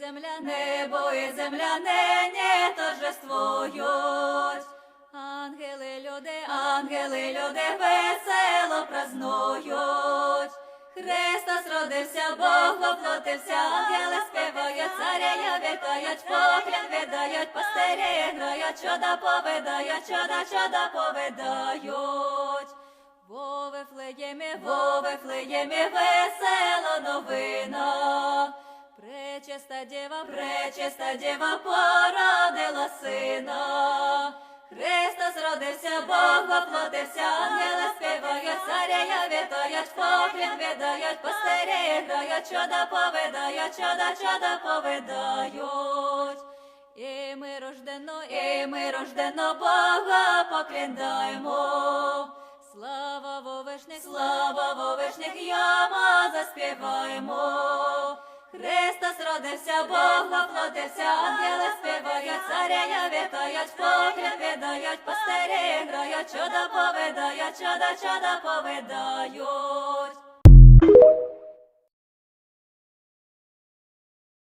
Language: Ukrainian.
земля, небо і земля нині торжествують. Ангели, люди, ангели, люди весело празнують. Христос родився, Бог воплотився, ангели співають, царя вітають, поклін віддають, пастирі грають, чуда повидають, чуда, чуда повидають. Во Вифлеємі, во Вифлеємі, весела новина. Пречиста діва, пречиста діва породила сина. Христос родився, Бог воплотився, ангели співають, царя вітають, поклін віддають, пастирі грають, чуда повидають, чуда, чуда повидають. І ми рождено, і ми рождено, Бога покліндаємо. Слава вовишніх, слава вовишніх, яма заспіваємо. Родився, Бог воплотився, ангели співають, царя вітають, погляд віддають, пастирі грають, чудо повидають, чудо, чудо повидають.